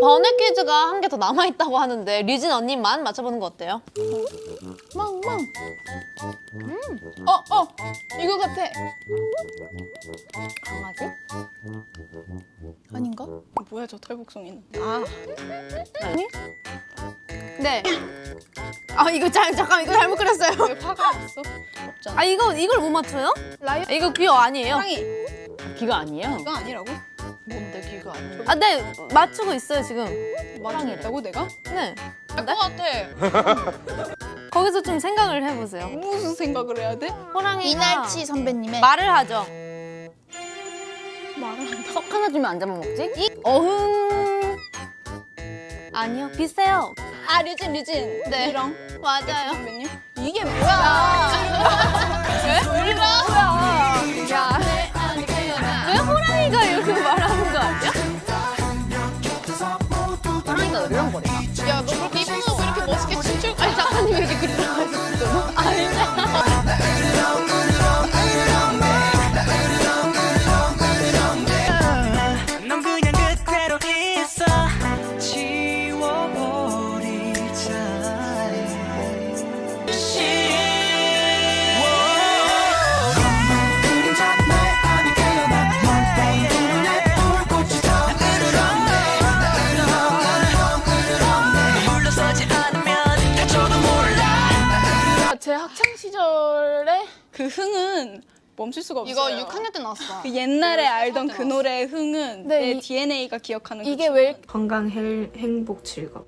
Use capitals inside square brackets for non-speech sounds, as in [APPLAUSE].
번외 퀴즈가 한 개 더 남아있다고 하는데 류진 언니만 맞춰보는 거 어때요? 멍멍. 어, 어, 이거 같아. 강아지? 아닌가? 뭐야 저 털복숭이는? 아, 아니? 네. 아 이거 잘 잠깐 이거 잘못 그렸어요. 왜 화가 났어? 없잖아. 아 이거 이걸 못 맞춰요? 라이어 아, 이거 귀여 아니에요? 호랑이 귀가 아니에요? 이거 아니라고? 뭔데 귀가 아니야? 아, 네 맞추고 있어요 지금. 맞췄다고 내가? 네. 알것 같아. [LAUGHS] 거기서 좀 생각을 해보세요. 무슨 생각을 해야 돼? 호랑이가 이날치 선배님의 말을 하죠. 말을 한다. 석 하나 주면 안 잡아먹지? 이 어흥. 아니요 비슷해요. 아 류진 류진. 네. 이랑 맞아요. 선배님. 이 호랑이가 으르렁거리나? 야, 너 그렇게 이쁜 거 이렇게 멋있게 춤출 거야? 학창 시절에 그 흥은 멈출 수가 없어요. 이거 6학년 때 나왔어. 그 옛날에 알던 그 노래의 흥은 네, 내 이- DNA가 기억하는 이게 그왜 건강, 헬, 행복, 즐겁.